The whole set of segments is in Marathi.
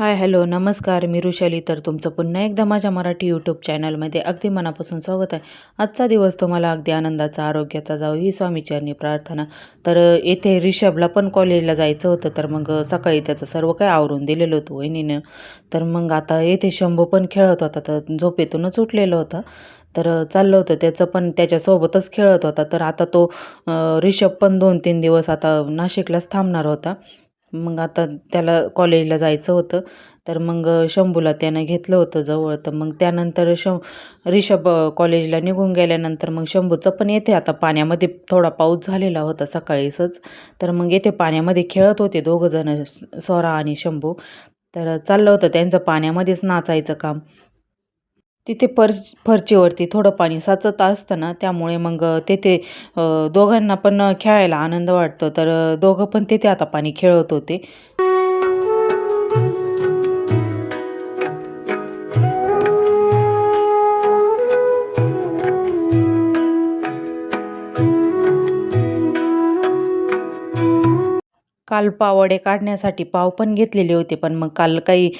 हाय हॅलो नमस्कार मी ऋषाली. तर तुमचं पुन्हा एकदा माझ्या मराठी यूट्यूब चॅनलमध्ये अगदी मनापासून स्वागत आहे. आजचा दिवस तुम्हाला अगदी आनंदाचा आरोग्याचा जाऊ ही स्वामीचरणी प्रार्थना. तर येथे रिषभला पण कॉलेजला जायचं होतं तर मग सकाळी त्याचं सर्व काही आवरून दिलेलं होतं वहिनीनं. तर मग आता येथे शंभू पण खेळत होता तर झोपेतूनच उठलेलं होतं. तर चाललं होतं त्याचं पण त्याच्यासोबतच खेळत होता. तर आता तो रिषभ पण दोन तीन दिवस आता नाशिकलाच थांबणार होता. मग आता त्याला कॉलेजला जायचं होतं. तर मग शंभूला त्यानं घेतलं होतं जवळ. तर मग त्यानंतर श रिषभ कॉलेजला निघून गेल्यानंतर मग शंभूचं पण येथे आता पाण्यामध्ये थोडा पाऊस झालेला होता सकाळीसच. तर मग येथे पाण्यामध्ये खेळत होते दोघंजणं सोरा आणि शंभू. तर चाललं होतं त्यांचं पाण्यामध्येच नाचायचं काम. तिथे फर फरचीवरती थोडं पाणी साचत असतं ना त्यामुळे मग तेथे दोघांना पण खेळायला आनंद वाटतो. तर दोघं पण तिथे आता पाणी खेळत होते. काल पावडे काढण्यासाठी पाव पण घेतलेले होते पण मग काल काही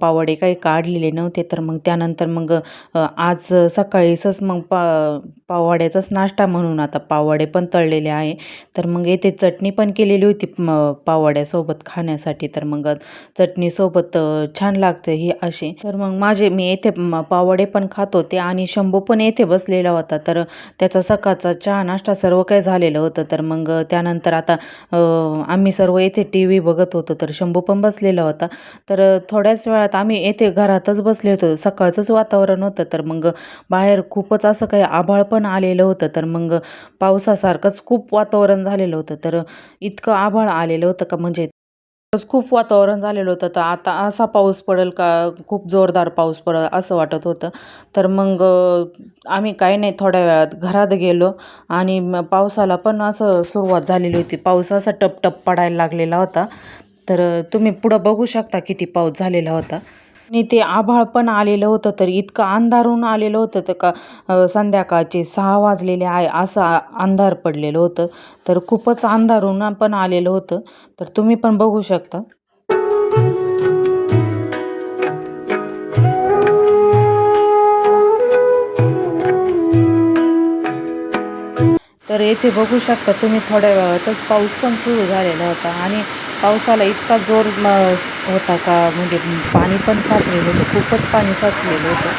पावडे काही काढलेले नव्हते. तर मग त्यानंतर मग आज सकाळीसच मग पा पावाड्याचाच नाश्ता म्हणून आता पावाडे पण तळलेले आहे. तर मग येथे चटणी पण केलेली होती म खाण्यासाठी. तर मग चटणीसोबत छान लागते ही अशी. तर मग माझे मी येथे पावाडे पण खात होते आणि शंभू पण येथे बसलेला होता. तर त्याचा सकाळचा चहा नाश्ता सर्व काही झालेलं होतं. तर मग त्यानंतर आता आम्ही सर्व येथे टी व्ही बघत होतो. तर शंभू पण बसलेला होता. तर थोड्याच वेळात आम्ही येथे घरातच बसले होतो. सकाळचंच वातावरण होतं. तर मग बाहेर खूपच असं काही आभाळ पण पण आलेलं होतं. तर मग पावसासारखंच खूप वातावरण झालेलं होतं. तर इतकं आभाळ आलेलं होतं का म्हणजे खूप वातावरण झालेलं होतं. तर आता असा पाऊस पडेल का? खूप जोरदार पाऊस पडेल असं वाटत होतं. तर मग आम्ही काही नाही थोड्या वेळात घरात गेलो आणि पावसाला पण असं सुरुवात झालेली होती. पाऊस असा टपटप पडायला लागलेला होता. तर तुम्ही पुढं बघू शकता किती पाऊस झालेला होता. आणि ते आभाळ पण आलेलं होतं तर इतकं अंधारून आलेलं होतं तर का संध्याकाळचे सहा वाजलेले आहे असं अंधार पडलेलं होतं. तर खूपच अंधारून पण आलेलं होतं. तर तुम्ही पण बघू शकता. तर येथे बघू शकता तुम्ही थोड्या वेळातच पाऊस पण सुरू झालेला होता आणि पावसाला इतका जोर होता का म्हणजे पाणी पण साचलेलं होतं खूपच पाणी साचलेलं होतं.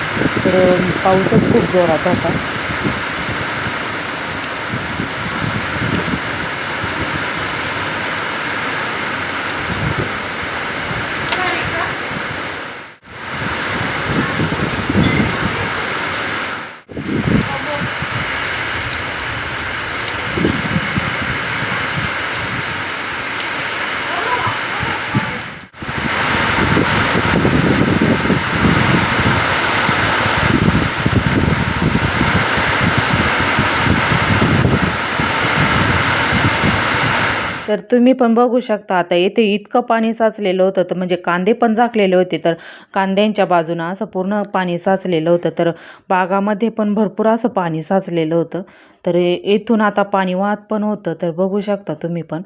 तर पाऊसच खूप जोरात होता. तर तुम्ही पण बघू शकता. आता येथे इतकं पाणी साचलेलं होतं तर म्हणजे कांदे पण झाकलेले होते तर कांद्यांच्या बाजूनं असं पूर्ण पाणी साचलेलं होतं तर बागामध्ये पण भरपूर असं पाणी साचलेलं होतं. तर येथून आता पाणी वाहत पण होतं तर बघू शकता तुम्ही पण.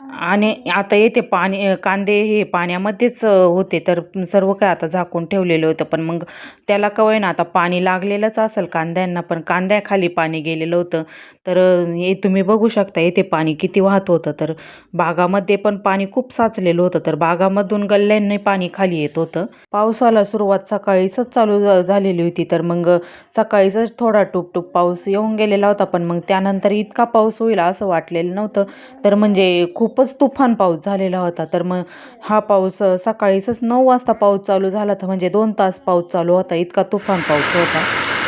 आणि आता येते पाणी कांदे हे पाण्यामध्येच होते. तर सर्व काय आता झाकून ठेवलेलं होतं. पण मग त्याला कवय ना आता पाणी लागलेलंच असेल कांद्यांना पण कांद्याखाली पाणी गेलेलं होतं. तर हे तुम्ही बघू शकता येते पाणी किती वाहत होतं. तर बागामध्ये पण पाणी खूप साचलेलं होतं. तर बागामधून गल्ल्यांनी पाणी खाली येत होतं. पावसाला सुरुवात सकाळीच चालू झालेली होती. तर मग सकाळीच थोडा टुपटुप पाऊस येऊन गेलेला होता. पण मग त्यानंतर इतका पाऊस होईल असं वाटलेलं नव्हतं. तर म्हणजे खूप खूपच तुफान पाऊस झालेला होता. तर मग हा पाऊस सकाळीच नऊ वाजता पाऊस चालू झाला तर म्हणजे दोन तास पाऊस चालू होता. इतका तुफान पाऊस होता.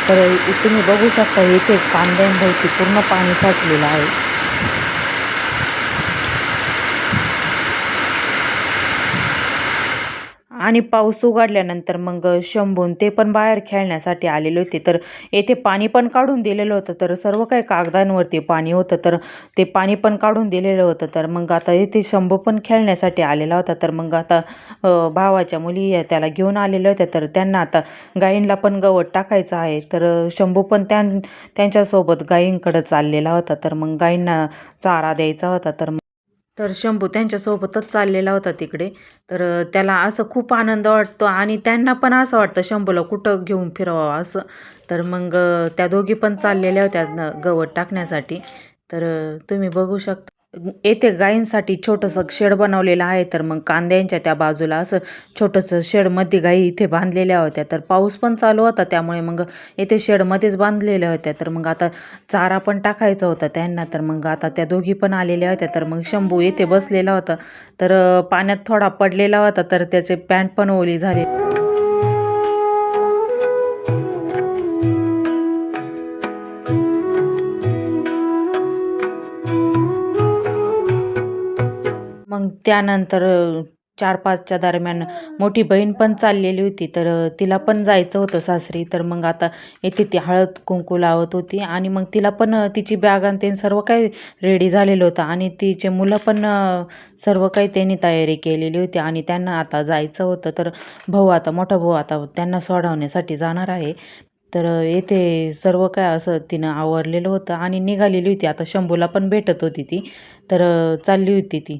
तर तुम्ही बघू शकता इथे कांद्यांभोवती पूर्ण पाणी साचलेलं आहे. आणि पाऊस उघडल्यानंतर मग शंभून ते पण बाहेर खेळण्यासाठी आलेले होते. तर येथे पाणी पण काढून दिलेलं होतं तर सर्व काही कागदांवरती पाणी होतं तर ते पाणी पण काढून दिलेलं होतं. तर मग आता येथे शंभू पण खेळण्यासाठी आलेला होता. तर मग आता भावाच्या मुली त्याला घेऊन आलेल्या होत्या. तर त्यांना आता गायींला पण गवत टाकायचं आहे. तर शंभू पण त्यां त्यांच्यासोबत गायींकडं चाललेला होता. तर मग गायींना चारा द्यायचा होता. तर तर शंभू त्यांच्यासोबतच चाललेला होता तिकडे. तर त्याला असं खूप आनंद वाटतो आणि त्यांना पण असं वाटतं शंभूला कुठं घेऊन फिरवावं असं. तर मग त्या दोघी पण चाललेल्या होत्या न- गवत टाकण्यासाठी. तर तुम्ही बघू शकता. येथे गायींसाठी छोटंसं शेड बनवलेलं आहे. तर मग कांद्यांच्या त्या बाजूला असं छोटंसं शेडमध्ये गायी इथे बांधलेल्या होत्या. तर पाऊस पण चालू होता त्यामुळे मग येथे शेडमध्येच बांधलेल्या होत्या. तर मग आता चारा पण टाकायचा होता त्यांना. तर मग आता त्या दोघी पण आलेल्या होत्या. तर मग शंभू येथे बसलेला होता. तर पाण्यात थोडा पडलेला होता. तर त्याचे पॅन्ट पण ओली झाली. मग त्यानंतर चार पाचच्या दरम्यान मोठी बहीण पण चाललेली होती. तर तिला पण जायचं होतं सासरी. तर मग आता येथे ती हळद कुंकू लावत होती. आणि मग तिला पण तिची बॅग आणि ते सर्व काही रेडी झालेलं होतं. आणि तिचे मुलं पण सर्व काही त्यांनी तयारी केलेली होती. आणि त्यांना आता जायचं होतं. तर भाऊ आता मोठा भाऊ आता त्यांना सोडवण्यासाठी जाणार आहे. तर येथे सर्व काय असं तिनं आवरलेलं होतं. आणि निघालेली होती. आता शंभूला पण भेटत होती ती. तर चालली होती ती.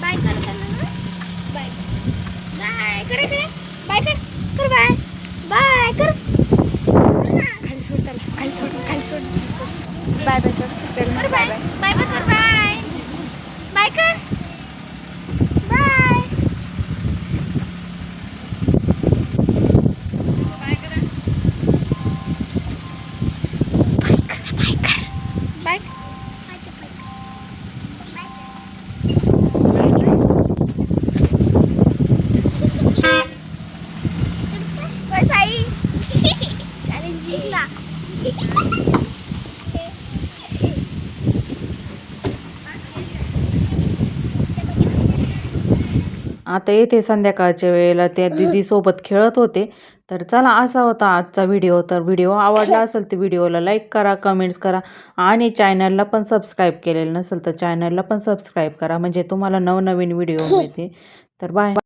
बाय कर बाय. कर. बाय कर बाय कर खाली सोड त्याला खाली सोड खाली सोड बाय बाय कर कर bye bye. Bye bye bye कर बाय बाय. कर बाय बाय. बस आई चालेल जिंकला आता येते संध्याकाळच्या वेळेला त्या दिदीसोबत खेळत होते. तर चला असा होता आजचा व्हिडिओ. तर व्हिडिओ आवडला असेल तर व्हिडिओला लाईक करा कमेंट्स करा आणि चॅनलला पण सबस्क्राईब केलेलं नसेल तर चॅनलला पण सबस्क्राईब करा. म्हणजे तुम्हाला नवनवीन व्हिडिओ मिळते तर बाय